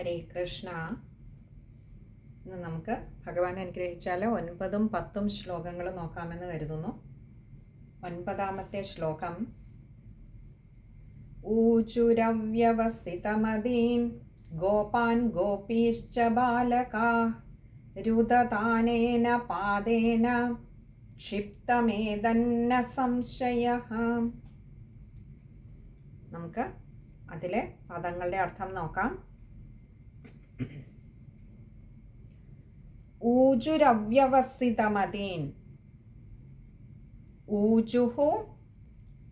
ഹരേ കൃഷ്ണ. ഇന്ന് നമുക്ക് ഭഗവാൻ അനുഗ്രഹിച്ചാൽ ഒൻപതും പത്തും ശ്ലോകങ്ങൾ നോക്കാമെന്ന് കരുതുന്നു. ഒൻപതാമത്തെ ശ്ലോകം. ഊചുരവ്യവസിതമതീൻ ഗോപാൻ ഗോപീശ്ച ബാലകാ രുദതാനേന പാദേന ക്ഷിപ്തമേതന്ന സംശയ. നമുക്ക് അതിലെ പദങ്ങളുടെ അർത്ഥം നോക്കാം. ഊജുരവ്യവസിതമതീൻ ഊജുഹു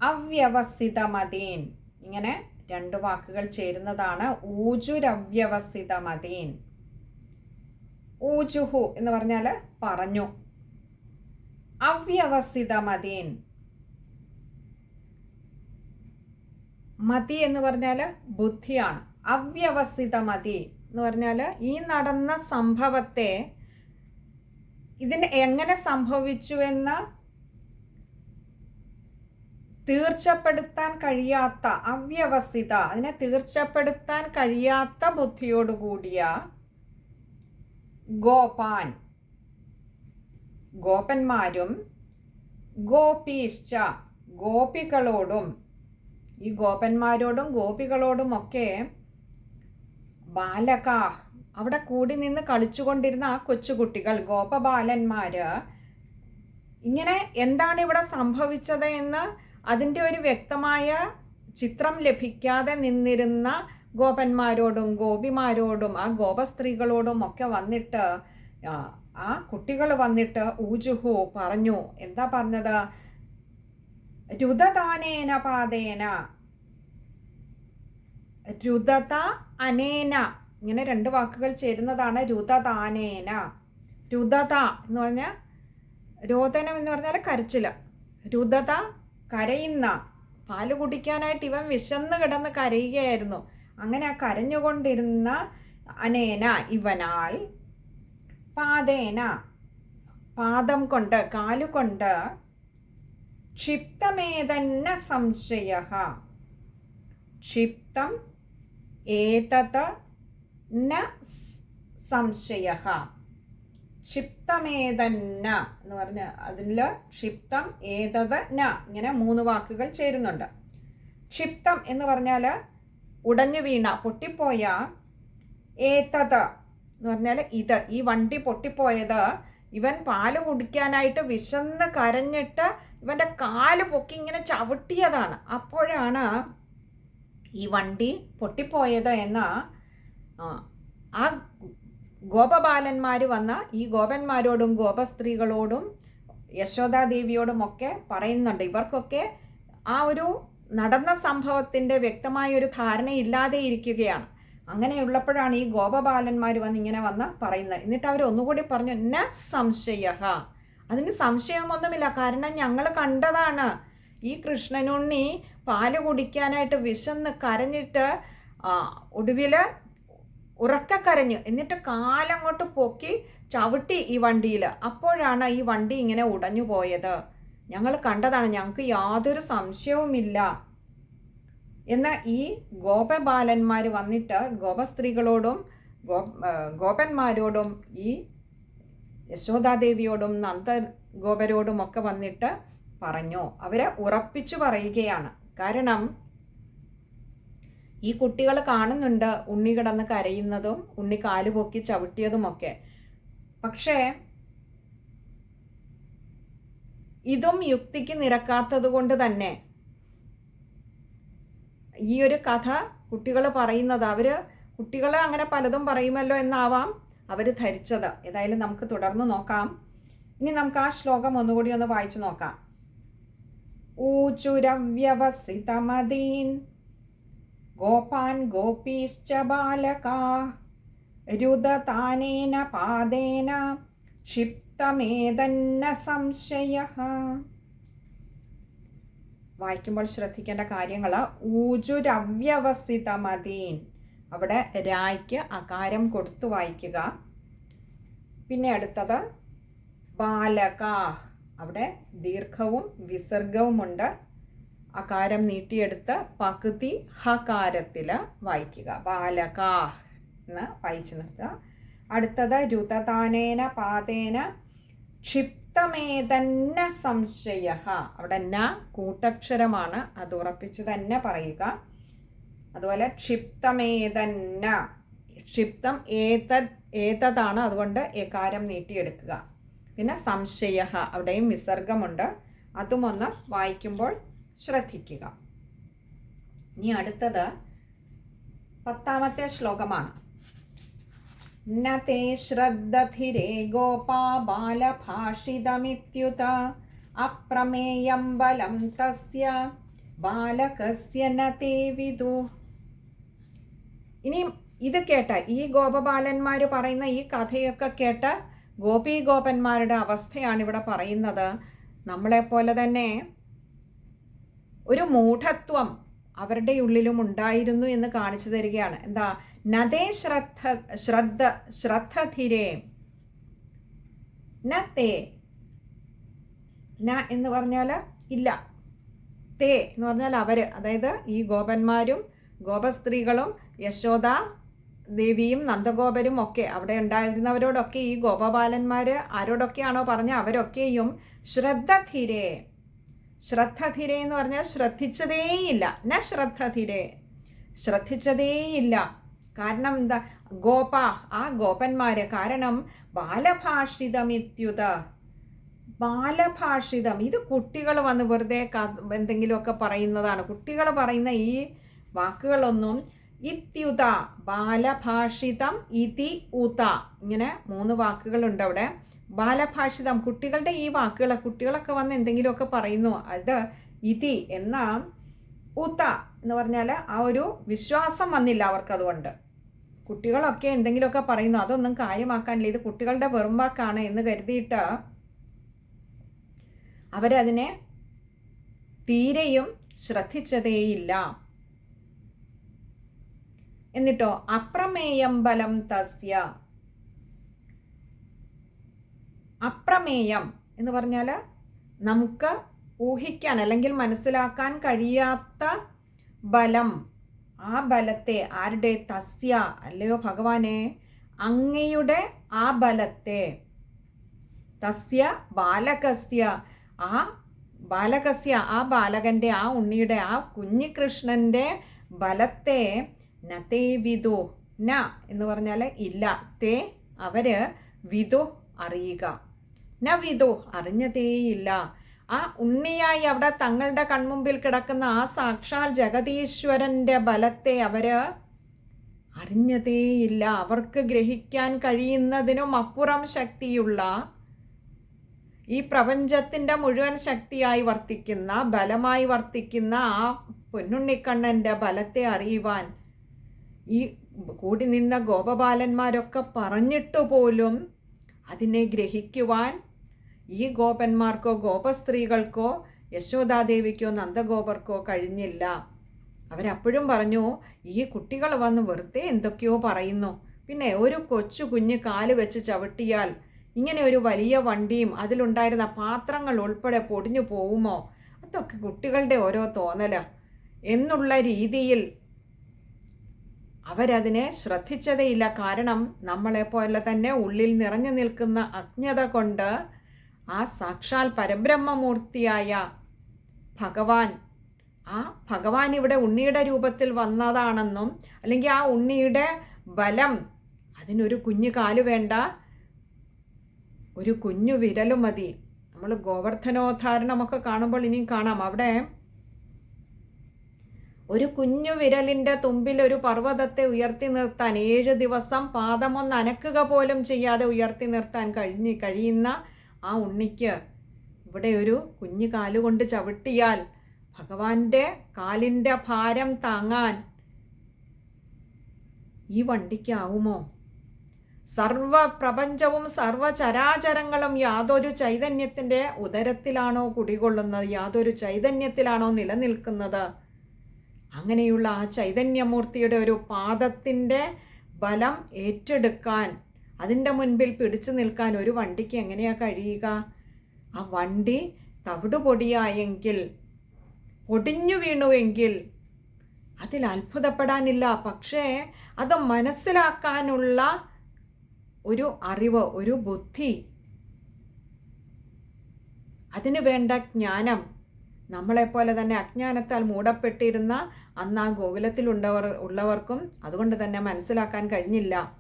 അവ്യവസ്ഥിതമതീൻ ഇങ്ങനെ രണ്ട് വാക്കുകൾ ചേരുന്നതാണ് ഊജുരവ്യവസിതമതീൻ ഊജുഹു എന്ന് പറഞ്ഞാൽ പറഞ്ഞു. അവ്യവസിതമതീൻ. മതി എന്ന് പറഞ്ഞാൽ ബുദ്ധിയാണ്. അവ്യവസ്ഥിത മതി എന്ന് പറഞ്ഞാൽ ഈ നടന്ന സംഭവത്തെ ഇതിന് എങ്ങനെ സംഭവിച്ചു എന്ന് തീർച്ചപ്പെടുത്താൻ കഴിയാത്ത അവ്യവസ്ഥിത അതിനെ തീർച്ചപ്പെടുത്താൻ കഴിയാത്ത ബുദ്ധിയോടുകൂടിയ ഗോപാൻ. ഗോപന്മാരും ഗോപീശ്ച ഗോപികളോടും ഈ ഗോപന്മാരോടും ഗോപികളോടും ഒക്കെ ബാലക അവിടെ കൂടി നിന്ന് കളിച്ചുകൊണ്ടിരുന്ന ആ കൊച്ചുകുട്ടികൾ ഗോപബാലന്മാർ ഇങ്ങനെ എന്താണ് ഇവിടെ സംഭവിച്ചത് എന്ന് അതിന്റെ ഒരു വ്യക്തമായ ചിത്രം ലഭിക്കാതെ നിന്നിരുന്ന ഗോപന്മാരോടും ഗോപിമാരോടും ആ ഗോപസ്ത്രീകളോടും ഒക്കെ വന്നിട്ട് ആ കുട്ടികൾ വന്നിട്ട് ഊജുഹു പറഞ്ഞു. എന്താ പറഞ്ഞത്? രുതദാനേന പാതേന. രുദത അനേന. ഇങ്ങനെ രണ്ട് വാക്കുകൾ ചേരുന്നതാണ് രുതതാനേന. രുദത എന്ന് പറഞ്ഞാൽ രോദനം എന്ന് പറഞ്ഞാൽ കരച്ചിൽ. രുദത കരയുന്ന. പാൽ കുടിക്കാനായിട്ട് ഇവൻ വിശന്ന് കിടന്ന് കരയുകയായിരുന്നു. അങ്ങനെ ആ കരഞ്ഞുകൊണ്ടിരുന്ന അനേന ഇവനാൽ പാതേന. പാദം കൊണ്ട് കാലുകൊണ്ട് ക്ഷിപ്തമേതന്ന സംശയ ക്ഷിപ്തം ഏതത് ന സംശയ ക്ഷിപ്തമേതന്ന എന്ന് പറഞ്ഞ അതിൽ ക്ഷിപ്തം ഏതത് ന ഇങ്ങനെ മൂന്ന് വാക്കുകൾ ചേരുന്നുണ്ട്. ക്ഷിപ്തം എന്ന് പറഞ്ഞാൽ ഉടഞ്ഞു വീണ പൊട്ടിപ്പോയ ഏതത് എന്ന് പറഞ്ഞാൽ ഇത് ഈ വണ്ടി പൊട്ടിപ്പോയത് ഇവൻ പാൽ കുടിക്കാനായിട്ട് വിശന്ന് കരഞ്ഞിട്ട് ഇവന്റെ കാൽ പൊക്കി ഇങ്ങനെ ചവിട്ടിയതാണ്. അപ്പോഴാണ് ഈ വണ്ടി പൊട്ടിപ്പോയത് എന്ന ആ ഗോപബാലന്മാർ വന്ന ഈ ഗോപന്മാരോടും ഗോപസ്ത്രീകളോടും യശോദാദേവിയോടും ഒക്കെ പറയുന്നുണ്ട്. ഇവർക്കൊക്കെ ആ ഒരു നടന്ന സംഭവത്തിന്റെ വ്യക്തമായ ഒരു ധാരണയില്ലാതെ ഇരിക്കുകയാണ്. അങ്ങനെയുള്ളപ്പോഴാണ് ഈ ഗോപബാലന്മാർ വന്ന് ഇങ്ങനെ വന്ന് പറയുന്നത്. എന്നിട്ട് അവർ ഒന്നുകൂടി പറഞ്ഞു ന സംശയ അതിന് സംശയമൊന്നുമില്ല. കാരണം ഞങ്ങൾ കണ്ടതാണ്. ഈ കൃഷ്ണനുണ്ണി പാൽ കുടിക്കാനായിട്ട് വിശന്ന് കരഞ്ഞിട്ട് ഒടുവിൽ ഉറക്ക കരഞ്ഞ്. എന്നിട്ട് കാലങ്ങോട്ട് പൊക്കി ചവിട്ടി ഈ വണ്ടിയിൽ അപ്പോഴാണ് ഈ വണ്ടി ഇങ്ങനെ ഉടഞ്ഞു പോയത്. ഞങ്ങൾ കണ്ടതാണ് ഞങ്ങൾക്ക് യാതൊരു സംശയവുമില്ല. എന്ന ഈ ഗോപബാലന്മാർ വന്നിട്ട് ഗോപസ്ത്രീകളോടും ഗോ ഗോപന്മാരോടും ഈ യശോദാദേവിയോടും നന്ദ ഗോപരോടും ഒക്കെ വന്നിട്ട് പറഞ്ഞു? അവരെ ഉറപ്പിച്ചു പറയുകയാണ്. കാരണം ഈ കുട്ടികൾ കാണുന്നുണ്ട് ഉണ്ണി കിടന്ന് കരയുന്നതും ഉണ്ണി കാൽ പൊക്കി ചവിട്ടിയതുമൊക്കെ. പക്ഷേ ഇതും യുക്തിക്ക് നിരക്കാത്തത് കൊണ്ട് തന്നെ ഈ ഒരു കഥ കുട്ടികൾ പറയുന്നത് അവർ കുട്ടികൾ അങ്ങനെ പലതും പറയുമല്ലോ എന്നാവാം അവർ ധരിച്ചത്. ഏതായാലും നമുക്ക് തുടർന്ന് നോക്കാം. ഇനി നമുക്ക് ആ ശ്ലോകം ഒന്നുകൂടി ഒന്ന് വായിച്ചു നോക്കാം. ഊചുരവ്യവസിതമതീൻ. ഗോപാൻ ഗോപീശ്ച ബാലകാ. രുദതാനേന പാദേന ക്ഷിപ്തമേതന്ന സംശയ. വായിക്കുമ്പോൾ ശ്രദ്ധിക്കേണ്ട കാര്യങ്ങൾ. ഊജുരവ്യവസിതമതീൻ അവിടെ രായ്ക്ക് അകാരം കൊടുത്തു വായിക്കുക. പിന്നെ അടുത്തത് ബാലക. അവിടെ ദീർഘവും വിസർഗവുമുണ്ട്. അകാരം നീട്ടിയെടുത്ത് പകുതി ഹകാരത്തിൽ വായിക്കുക. ബാലകാ എന്ന് വായിച്ചു നിർത്തുക. അടുത്തത് രുതതാനേന പാതേന ക്ഷിപ്തമേതന്ന സംശയ. അവിടെ ന കൂട്ടക്ഷരമാണ്. അത് ഉറപ്പിച്ച് തന്നെ പറയുക. അതുപോലെ ക്ഷിപ്തമേതന്ന. ക്ഷിപ്തം ഏതത് ഏതതാണ്? അതുകൊണ്ട് എകാരം നീട്ടിയെടുക്കുക. പിന്നെ സംശയ അവിടെയും വിസർഗമുണ്ട്. അതും ഒന്ന് വായിക്കുമ്പോൾ ശ്രദ്ധിക്കുക. ഇനി അടുത്തത് പത്താമത്തെ ശ്ലോകമാണ്. ശ്രദ്ധധിരേ ഗോപാ ബാലഭാഷിതമിത്യുത അപ്രമേയം ബലം തസ്യ ബാലകസ്യ വിദു. ഇനി ഇത് കേട്ട ഈ ഗോപബാലന്മാർ പറയുന്ന ഈ കഥയൊക്കെ കേട്ട് ഗോപി ഗോപന്മാരുടെ അവസ്ഥയാണ് ഇവിടെ പറയുന്നത്. നമ്മളെപ്പോലെ തന്നെ ഒരു മൂഢത്വം അവരുടെ ഉള്ളിലും ഉണ്ടായിരുന്നു എന്ന് കാണിച്ചു തരികയാണ്. എന്താ? നദേ ശ്രദ്ധ ശ്രദ്ധ ശ്രദ്ധധിരേ. ന ന എന്ന് പറഞ്ഞാൽ ഇല്ല. തേ എന്ന് പറഞ്ഞാൽ അവർ അതായത് ഈ ഗോപന്മാരും ഗോപസ്ത്രീകളും യശോദ ദേവിയും നന്ദഗോപരും ഒക്കെ അവിടെ ഉണ്ടായിരുന്നവരോടൊക്കെ ഈ ഗോപബാലന്മാർ ആരോടൊക്കെയാണോ പറഞ്ഞ അവരൊക്കെയും ശ്രദ്ധധിരേ ശ്രദ്ധധിരേ എന്ന് പറഞ്ഞാൽ ശ്രദ്ധിച്ചതേയില്ല. ന ശ്രദ്ധധിരേ ശ്രദ്ധിച്ചതേയില്ല. കാരണം എന്താ? ഗോപ ആ ഗോപന്മാർ കാരണം ബാലഭാഷിതമിത്യുത. ബാലഭാഷിതം. ഇത് കുട്ടികൾ വന്ന് വെറുതെ എന്തെങ്കിലുമൊക്കെ പറയുന്നതാണ്. കുട്ടികൾ പറയുന്ന ഈ വാക്കുകളൊന്നും ഇത്യുത ബാലഭാഷിതം ഇതി ഉത. ഇങ്ങനെ മൂന്ന് വാക്കുകളുണ്ട് അവിടെ. ബാലഭാഷിതം കുട്ടികളുടെ ഈ വാക്കുകൾ കുട്ടികളൊക്കെ വന്ന് എന്തെങ്കിലുമൊക്കെ പറയുന്നു. അത് ഇതി എന്ന ഉത എന്ന് പറഞ്ഞാൽ ആ ഒരു വിശ്വാസം വന്നില്ല അവർക്കതുകൊണ്ട്. കുട്ടികളൊക്കെ എന്തെങ്കിലുമൊക്കെ പറയുന്നു. അതൊന്നും കാര്യമാക്കാനില്ല. ഇത് കുട്ടികളുടെ വെറും വാക്കാണ് എന്ന് കരുതിയിട്ട് അവരതിനെ തീരെയും ശ്രദ്ധിച്ചതേയില്ല. എന്നിട്ടോ അപ്രമേയം ബലം തസ്യ. അപ്രമേയം എന്ന് പറഞ്ഞാൽ നമുക്ക് ഊഹിക്കാൻ അല്ലെങ്കിൽ മനസ്സിലാക്കാൻ കഴിയാത്ത ബലം. ആ ബലത്തെ ആരുടെ? തസ്യ അല്ലയോ ഭഗവാനെ? അങ്ങയുടെ ആ ബലത്തെ. തസ്യ ബാലകസ്യ. ആ ബാലകസ്യ ആ ബാലകന്റെ ആ ഉണ്ണിയുടെ ആ കുഞ്ഞികൃഷ്ണന്റെ ബലത്തെ നതേ വിദു ന എന്ന് പറഞ്ഞാൽ ഇല്ല. തേ അവർ വിദു അറിയുക. ന വിദു അറിഞ്ഞതേയില്ല. ആ ഉണ്ണിയായി അവിടെ തങ്ങളുടെ കൺമുമ്പിൽ കിടക്കുന്ന ആ സാക്ഷാൽ ജഗതീശ്വരന്റെ ബലത്തെ അവർ അറിഞ്ഞതേയില്ല. അവർക്ക് ഗ്രഹിക്കാൻ കഴിയുന്നതിനും അപ്പുറം ശക്തിയുള്ള ഈ പ്രപഞ്ചത്തിന്റെ മുഴുവൻ ശക്തിയായി വർത്തിക്കുന്ന ബലമായി വർത്തിക്കുന്ന ആ പൊന്നുണ്ണിക്കണ്ണന്റെ ബലത്തെ അറിയുവാൻ ഈ കൂടി നിന്ന ഗോപബാലന്മാരൊക്കെ പറഞ്ഞിട്ടു പോലും അതിനെ ഗ്രഹിക്കുവാൻ ഈ ഗോപന്മാർക്കോ ഗോപസ്ത്രീകൾക്കോ യശോദാദേവിക്കോ നന്ദഗോപർക്കോ കഴിഞ്ഞില്ല. അവരപ്പോഴും പറഞ്ഞു ഈ കുട്ടികൾ വന്ന് വെറുതെ എന്തൊക്കെയോ പറയുന്നു. പിന്നെ ഒരു കൊച്ചു കുഞ്ഞ് കാൽ വെച്ച് ചവിട്ടിയാൽ ഇങ്ങനെ ഒരു വലിയ വണ്ടിയും അതിലുണ്ടായിരുന്ന പാത്രങ്ങൾ ഉൾപ്പെടെ പൊടിഞ്ഞു പോവുമോ അതൊക്കെ കുട്ടികളുടെ ഓരോ തോന്നല. എന്നുള്ള രീതിയിൽ അവരതിനെ ശ്രദ്ധിച്ചതേയില്ല. കാരണം നമ്മളെപ്പോലെ തന്നെ ഉള്ളിൽ നിറഞ്ഞു നിൽക്കുന്ന അജ്ഞത കൊണ്ട് ആ സാക്ഷാൽ പരബ്രഹ്മമൂർത്തിയായ ഭഗവാൻ ആ ഭഗവാൻ ഇവിടെ ഉണ്ണിയുടെ രൂപത്തിൽ വന്നതാണെന്നും അല്ലെങ്കിൽ ആ ഉണ്ണിയുടെ ബലം അതിനൊരു കുഞ്ഞു കാൽ വേണ്ട ഒരു കുഞ്ഞു വിരലും മതി നമ്മൾ ഗോവർദ്ധനോദ്ധാരണമൊക്കെ കാണുമ്പോൾ ഇനിയും കാണാം. അവിടെ ഒരു കുഞ്ഞു വിരലിന്റെ തുമ്പിൽ ഒരു പർവതത്തെ ഉയർത്തി നിർത്താൻ ഏഴ് ദിവസം പാദമൊന്ന് അനക്കുക പോലും ചെയ്യാതെ ഉയർത്തി നിർത്താൻ കഴിഞ്ഞ് കഴിയുന്ന ആ ഉണ്ണിക്ക് ഇവിടെ ഒരു കുഞ്ഞു കാലുകൊണ്ട് ചവിട്ടിയാൽ ഭഗവാന്റെ കാലിന്റെ ഭാരം താങ്ങാൻ ഈ വണ്ടിക്കാവുമോ? സർവ പ്രപഞ്ചവും സർവചരാചരങ്ങളും യാതൊരു ചൈതന്യത്തിന്റെ ഉദരത്തിലാണോ കുടികൊള്ളുന്നത്? യാതൊരു ചൈതന്യത്തിലാണോ നിലനിൽക്കുന്നത്? അങ്ങനെയുള്ള ആ ചൈതന്യമൂർത്തിയുടെ ഒരു പാദത്തിന്റെ ബലം ഏറ്റെടുക്കാൻ അതിന്റെ മുൻപിൽ പിടിച്ചു നിൽക്കാൻ ഒരു വണ്ടിക്ക് എങ്ങനെയാണ് കഴിയുക? ആ വണ്ടി തവിടുപൊടിയായെങ്കിൽ പൊടിഞ്ഞു വീണുവെങ്കിൽ അതിൽ അത്ഭുതപ്പെടാനില്ല. പക്ഷേ അത് മനസ്സിലാക്കാനുള്ള ഒരു അറിവ് ഒരു ബുദ്ധി അതിനു വേണ്ട ജ്ഞാനം നമ്മളെപ്പോലെ തന്നെ അജ്ഞാനത്താൽ മൂടപ്പെട്ടിരുന്ന അന്ന് ആ ഗോകുലത്തിലുണ്ടവർ ഉള്ളവർക്കും അതുകൊണ്ട് തന്നെ മനസ്സിലാക്കാൻ കഴിഞ്ഞില്ല.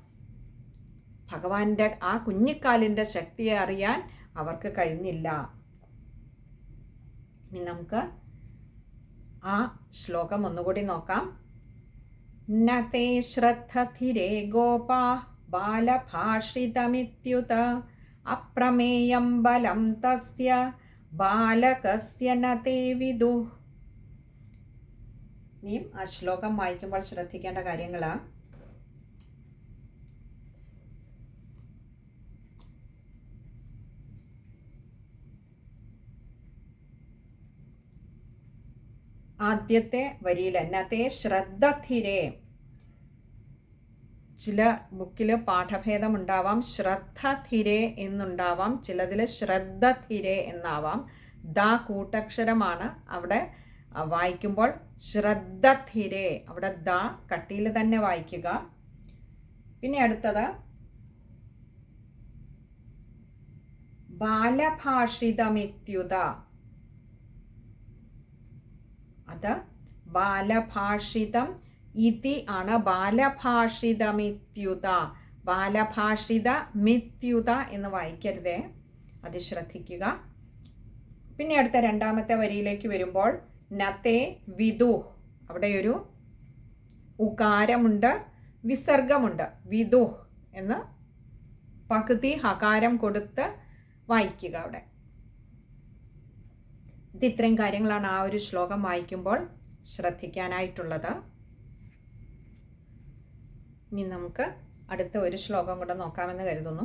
ഭഗവാന്റെ ആ കുഞ്ഞിക്കാലിന്റെ ശക്തിയെ അറിയാൻ അവർക്ക് കഴിഞ്ഞില്ല. ഇനി നമുക്ക് ആ ശ്ലോകം ഒന്നുകൂടി നോക്കാം. നേ ശ്രദ്ധധിരേ ഗോപാ ബാലഭാഷിതമിത്യുത അപ്രമേയം ബലം തസ്യ ബാലകസ്യ നേ വിദു ഇനിയും ആ ശ്ലോകം വായിക്കുമ്പോൾ ശ്രദ്ധിക്കേണ്ട കാര്യങ്ങളാണ് ആദ്യത്തെ വരിയിൽ ശ്രദ്ധ ശ്രദ്ധധിരേ ചില ബുക്കിൽ പാഠഭേദമുണ്ടാവാം. ശ്രദ്ധ തിരെ എന്നുണ്ടാവാം. ചിലതിൽ ശ്രദ്ധ തിരെ എന്നാവാം. ദ കൂട്ടക്ഷരമാണ് അവിടെ വായിക്കുമ്പോൾ ശ്രദ്ധ തിരെ. അവിടെ ദ കട്ടിയിൽ തന്നെ വായിക്കുക. പിന്നെ അടുത്തത് ബാലഭാഷിതമിത്യുത. അത് ബാലഭാഷിതം ഇതി ആണ് ബാലഭാഷിതമിത്യുത. ബാലഭാഷിത മിത്യുത എന്ന് വായിക്കരുതേ. അത് ശ്രദ്ധിക്കുക. പിന്നെ അടുത്ത രണ്ടാമത്തെ വരിയിലേക്ക് വരുമ്പോൾ നത്തെ വിദു. അവിടെ ഒരു ഉകാരമുണ്ട് വിസർഗമുണ്ട്. വിദു എന്ന് പകുതി ഹകാരം കൊടുത്ത് വായിക്കുക അവിടെ. ഇത് ഇത്രയും കാര്യങ്ങളാണ് ആ ഒരു ശ്ലോകം വായിക്കുമ്പോൾ ശ്രദ്ധിക്കാനായിട്ടുള്ളത്. ഇനി നമുക്ക് അടുത്ത ഒരു ശ്ലോകം കൂടെ നോക്കാമെന്ന് കരുതുന്നു.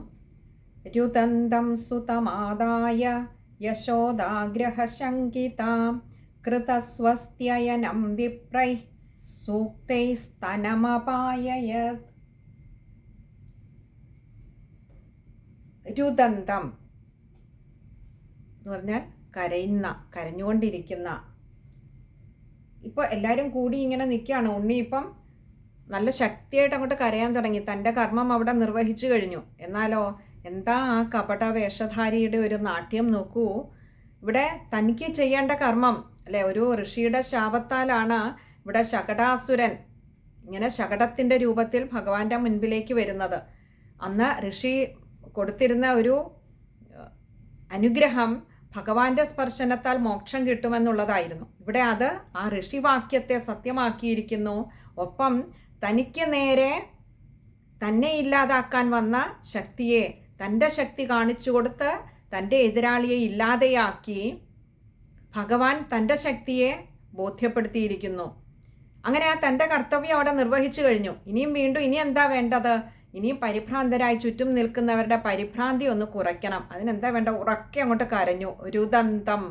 രുതന്തം സുതമാദായ യശോദാഗ്രഹശങ്കിതാം കൃതസ്വസ്ത്യയനം വിപ്രൈ സൂക്തൈസ്തനമപായയത് രുദന്തം എന്ന് പറഞ്ഞാൽ കരയുന്ന കരഞ്ഞുകൊണ്ടിരിക്കുന്ന. ഇപ്പോൾ എല്ലാവരും കൂടി ഇങ്ങനെ നിൽക്കുകയാണ്. ഉണ്ണി ഇപ്പം നല്ല ശക്തിയായിട്ട് അങ്ങോട്ട് കരയാൻ തുടങ്ങി. തന്റെ കർമ്മം അവിടെ നിർവഹിച്ചു കഴിഞ്ഞു. എന്നാലോ എന്താ ആ കപട വേഷധാരിയുടെ ഒരു നാട്യം നോക്കൂ. ഇവിടെ തനിക്ക് ചെയ്യേണ്ട കർമ്മം അല്ലെ? ഒരു ഋഷിയുടെ ശാപത്താലാണ് ഇവിടെ ശകടാസുരൻ ഇങ്ങനെ ശകടത്തിന്റെ രൂപത്തിൽ ഭഗവാന്റെ മുൻപിലേക്ക് വരുന്നത്. അന്ന് ഋഷി കൊടുത്തിരുന്ന ഒരു അനുഗ്രഹം ഭഗവാന്റെ സ്പർശനത്താൽ മോക്ഷം കിട്ടുമെന്നുള്ളതായിരുന്നു. ഇവിടെ അത് ആ ഋഷിവാക്യത്തെ സത്യമാക്കിയിരിക്കുന്നു. ഒപ്പം തനിക്ക് നേരെ തന്നെ ഇല്ലാതാക്കാൻ വന്ന ശക്തിയെ തന്റെ ശക്തി കാണിച്ചു കൊടുത്ത് തന്റെ എതിരാളിയെ ഇല്ലാതെയാക്കി ഭഗവാൻ തന്റെ ശക്തിയെ ബോധ്യപ്പെടുത്തിയിരിക്കുന്നു. അങ്ങനെ ആ തന്റെ കർത്തവ്യം അവിടെ നിർവഹിച്ചു കഴിഞ്ഞു. ഇനിയും വീണ്ടും ഇനി എന്താ വേണ്ടത്? ഇനിയും പരിഭ്രാന്തരായി ചുറ്റും നിൽക്കുന്നവരുടെ പരിഭ്രാന്തി ഒന്ന് കുറയ്ക്കണം. അതിനെന്താ വേണ്ട? ഉറക്കെ അങ്ങോട്ട് കരഞ്ഞു. രുദന്തം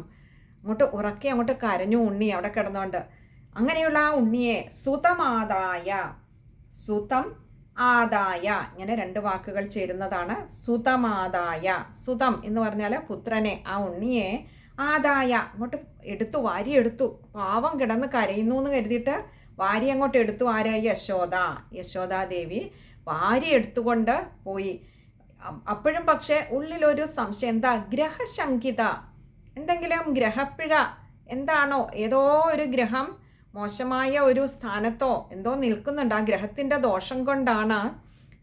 അങ്ങോട്ട് ഉറക്കെ അങ്ങോട്ട് കരഞ്ഞു ഉണ്ണി അവിടെ കിടന്നുകൊണ്ട്. അങ്ങനെയുള്ള ആ ഉണ്ണിയെ സുതമാതായ സുതം ആദായ. ഇങ്ങനെ രണ്ട് വാക്കുകൾ ചേരുന്നതാണ്. സുതമാദായ സുതം എന്ന് പറഞ്ഞാൽ പുത്രനെ ആ ഉണ്ണിയെ ആദായ. അങ്ങോട്ട് എടുത്തു വാരി എടുത്തു. പാവം കിടന്ന് കരയുന്നു എന്ന് കരുതിയിട്ട് വാരി അങ്ങോട്ട് എടുത്തു. ആരായി? യശോദ. യശോദാദേവി വാരി എടുത്തുകൊണ്ട് പോയി. അപ്പോഴും പക്ഷേ ഉള്ളിലൊരു സംശയം. എന്താ? ഗ്രഹശങ്കിത. എന്തെങ്കിലും ഗ്രഹപ്പിഴ. എന്താണോ? ഏതോ ഒരു ഗ്രഹം മോശമായ ഒരു സ്ഥാനത്തോ എന്തോ നിൽക്കുന്നുണ്ട്. ആ ഗ്രഹത്തിന്റെ ദോഷം കൊണ്ടാണ്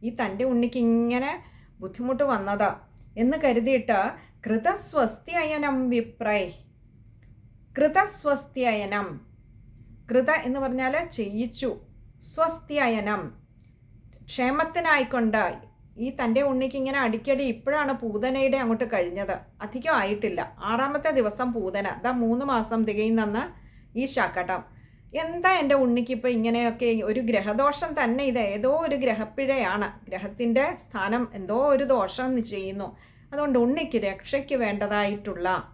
ഈ തന്റെ ഉണ്ണിക്ക് ഇങ്ങനെ ബുദ്ധിമുട്ട് വന്നത് എന്ന് കരുതിയിട്ട് കൃതസ്വസ്ത്യയനം വിപ്രൈ. കൃതസ്വസ്ത്യയനം. കൃത എന്ന് പറഞ്ഞാൽ ചെയ്യിച്ചു. സ്വസ്ത്യയനം. ക്ഷേമത്തിനായിക്കൊണ്ട് ഈ തന്റെ ഉണ്ണിക്ക് ഇങ്ങനെ അടിക്കടി ഇപ്പോഴാണ് പൂതനയുടെ അങ്ങോട്ട് കഴിഞ്ഞത്. അധികം ആയിട്ടില്ല. ആറാമത്തെ ദിവസം പൂതന. ദാ മൂന്ന് മാസം തികയുന്നെന്ന് ഈ ശകടം എന്താ എന്റെ ഉണ്ണിക്കിപ്പോൾ ഇങ്ങനെയൊക്കെ ഒരു ഗ്രഹദോഷം തന്നെ ഇത്? ഏതോ ഒരു ഗ്രഹപ്പിഴയാണ്. ഗ്രഹത്തിന്റെ സ്ഥാനം എന്തോ ഒരു ദോഷം ചെയ്യുന്നു. അതുകൊണ്ട് ഉണ്ണിക്ക് രക്ഷയ്ക്ക് വേണ്ടതായിട്ടുള്ള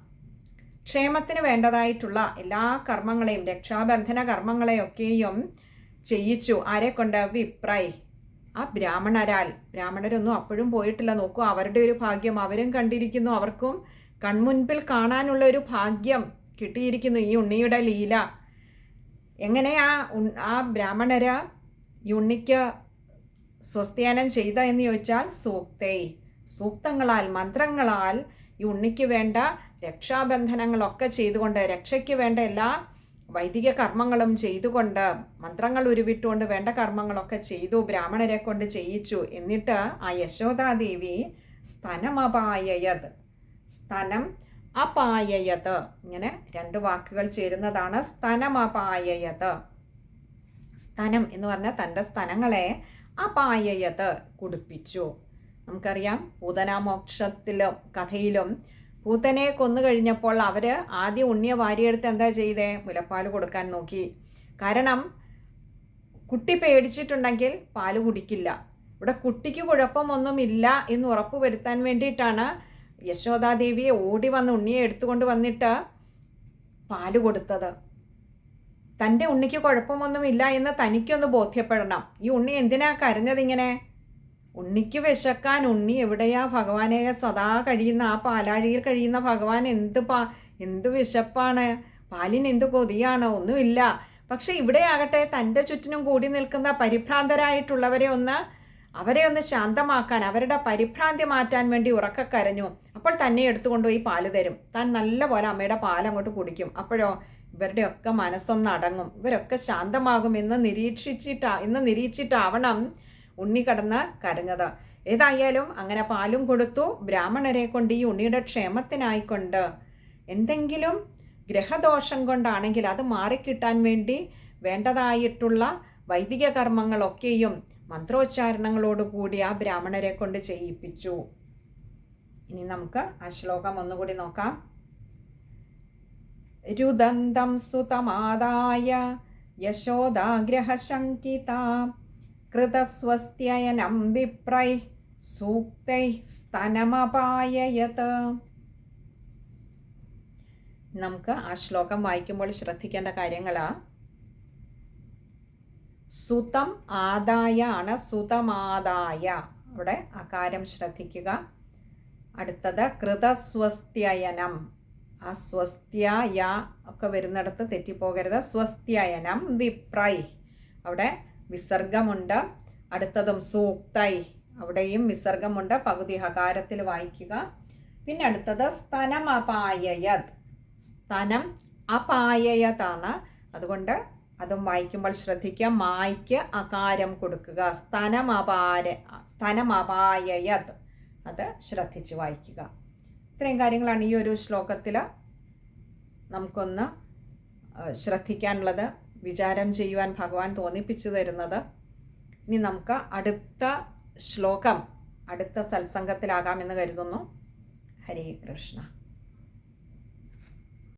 ക്ഷേമത്തിന് വേണ്ടതായിട്ടുള്ള എല്ലാ കർമ്മങ്ങളെയും രക്ഷാബന്ധന കർമ്മങ്ങളെയൊക്കെയും ചെയ്യിച്ചു. ആരെ കൊണ്ട്? വിപ്രൈ ആ ബ്രാഹ്മണരാൽ. ബ്രാഹ്മണരൊന്നും അപ്പോഴും പോയിട്ടില്ല. നോക്കൂ അവരുടെ ഒരു ഭാഗ്യം അവരും കണ്ടിരിക്കുന്നു. അവർക്കും കൺമുൻപിൽ കാണാനുള്ള ഒരു ഭാഗ്യം കിട്ടിയിരിക്കുന്നു. ഈ ഉണ്ണിയുടെ ലീല. എങ്ങനെയാ ആ ബ്രാഹ്മണര് ഈ ഉണ്ണിക്ക് സ്വസ്തിയാനം ചെയ്ത എന്ന് ചോദിച്ചാൽ സൂക്തേ. സൂക്തങ്ങളാൽ മന്ത്രങ്ങളാൽ ഈ ഉണ്ണിക്ക് വേണ്ട രക്ഷാബന്ധനങ്ങളൊക്കെ ചെയ്തുകൊണ്ട് രക്ഷയ്ക്ക് വേണ്ട എല്ലാ വൈദിക കർമ്മങ്ങളും ചെയ്തുകൊണ്ട് മന്ത്രങ്ങൾ ഉരുവിട്ടുകൊണ്ട് വേണ്ട കർമ്മങ്ങളൊക്കെ ചെയ്തു ബ്രാഹ്മണരെ കൊണ്ട് ചെയ്യിച്ചു. എന്നിട്ട് ആ യശോദാദേവി സ്തനമപായയത്. സ്തനം അപായയത്. ഇങ്ങനെ രണ്ട് വാക്കുകൾ ചേരുന്നതാണ് സ്ഥനമപായയത് സ്ഥനം എന്ന് പറഞ്ഞാൽ തന്റെ സ്തനങ്ങളെ അപായയത് കുടിപ്പിച്ചു. നമുക്കറിയാം പൂതനാമോക്ഷത്തിലും കഥയിലും പൂതനെ കൊന്നു കഴിഞ്ഞപ്പോൾ അവർ ആദ്യം ഉണ്ണിയ വാരിയെടുത്ത് എന്താ ചെയ്തേ? മുലപ്പാൽ കൊടുക്കാൻ നോക്കി. കാരണം കുട്ടി പേടിച്ചിട്ടുണ്ടെങ്കിൽ പാൽ കുടിക്കില്ല. ഇവിടെ കുട്ടിക്ക് കുഴപ്പമൊന്നുമില്ല എന്ന് ഉറപ്പ് വരുത്താൻ വേണ്ടിയിട്ടാണ് യശോദാദേവിയെ ഓടി വന്ന് ഉണ്ണിയെ എടുത്തുകൊണ്ട് വന്നിട്ട് പാൽ കൊടുത്തത്. തന്റെ ഉണ്ണിക്ക് കുഴപ്പമൊന്നുമില്ല എന്ന് തനിക്കൊന്ന് ബോധ്യപ്പെടണം. ഈ ഉണ്ണി എന്തിനാ കരഞ്ഞതിങ്ങനെ ഉണ്ണിക്ക് വിശക്കാൻ ഉണ്ണി എവിടെയാ? ഭഗവാനെ സദാ കഴിയുന്ന ആ പാലാഴിയിൽ കഴിയുന്ന ഭഗവാൻ എന്ത് പാ എന്ത് വിശപ്പാണ്? പാലിന് എന്ത് കൊതിയാണ്? ഒന്നുമില്ല. പക്ഷെ ഇവിടെ ആകട്ടെ തന്റെ ചുറ്റിനും കൂടി നിൽക്കുന്ന പരിഭ്രാന്തരായിട്ടുള്ളവരെ ഒന്ന് അവരെ ഒന്ന് ശാന്തമാക്കാൻ അവരുടെ പരിഭ്രാന്തി മാറ്റാൻ വേണ്ടി ഉറക്ക കരഞ്ഞു. അപ്പോൾ തന്നെ എടുത്തുകൊണ്ടുപോയി പാൽ തരും. താൻ നല്ലപോലെ അമ്മയുടെ പാൽ അങ്ങോട്ട് കുടിക്കും. അപ്പോഴോ ഇവരുടെയൊക്കെ മനസ്സൊന്ന് അടങ്ങും. ഇവരൊക്കെ ശാന്തമാകും എന്ന് നിരീക്ഷിച്ചിട്ടാ എന്ന് നിരീക്ഷിച്ചിട്ടാവണം ഉണ്ണി കടന്ന് കരഞ്ഞത്. ഏതായാലും അങ്ങനെ പാലും കൊടുത്തു. ബ്രാഹ്മണരെ കൊണ്ട് ഈ ഉണ്ണിയുടെ ക്ഷേമത്തിനായിക്കൊണ്ട് എന്തെങ്കിലും ഗ്രഹദോഷം കൊണ്ടാണെങ്കിൽ അത് മാറിക്കിട്ടാൻ വേണ്ടി വേണ്ടതായിട്ടുള്ള വൈദിക കർമ്മങ്ങളൊക്കെയും മന്ത്രോച്ചാരണങ്ങളോടുകൂടി ആ ബ്രാഹ്മണരെ കൊണ്ട് ചെയ്യിപ്പിച്ചു. ഇനി നമുക്ക് ആ ശ്ലോകം ഒന്നുകൂടി നോക്കാം. രുദന്തം സുതമാദായ യശോദാഗ്രഹശങ്കിത കൃതസ്വസ്ത്യയനം വിപ്രൈ സൂക്തൈ സ്തനമപായയത് നമുക്ക് ആ ശ്ലോകം വായിക്കുമ്പോൾ ശ്രദ്ധിക്കേണ്ട കാര്യങ്ങളാ. സുതം ആദായ ആണ് സുതമാദായ. അവിടെ ആ കാര്യം ശ്രദ്ധിക്കുക. അടുത്തത് കൃതസ്വസ്ത്യയനം ആ സ്വസ്ത്യ യ ഒക്കെ വരുന്നിടത്ത് തെറ്റിപ്പോകരുത്. സ്വസ്ത്യയനം വിപ്രൈ. അവിടെ വിസർഗമുണ്ട്. അടുത്തതും സൂക്തൈ. അവിടെയും വിസർഗമുണ്ട്. പകുതി ഹകാരത്തിൽ വായിക്കുക. പിന്നെ അടുത്തത് സ്തനം അപായയത് സ്തനം അപായയതാണ്. അതുകൊണ്ട് അതും വായിക്കുമ്പോൾ ശ്രദ്ധിക്കുക. മായ്ക്ക് അകാരം കൊടുക്കുക. സ്ഥനമപാര സ്ഥനമപായയത് അത് ശ്രദ്ധിച്ച് വായിക്കുക. ഇത്രയും കാര്യങ്ങളാണ് ഈ ഒരു ശ്ലോകത്തിൽ നമുക്കൊന്ന് ശ്രദ്ധിക്കാനുള്ളത്. വിചാരം ചെയ്യുവാൻ ഭഗവാൻ തോന്നിപ്പിച്ചു തരുന്നത്. ഇനി നമുക്ക് അടുത്ത ശ്ലോകം അടുത്ത സത്സംഗത്തിലാകാമെന്ന് കരുതുന്നു. ഹരേ കൃഷ്ണ.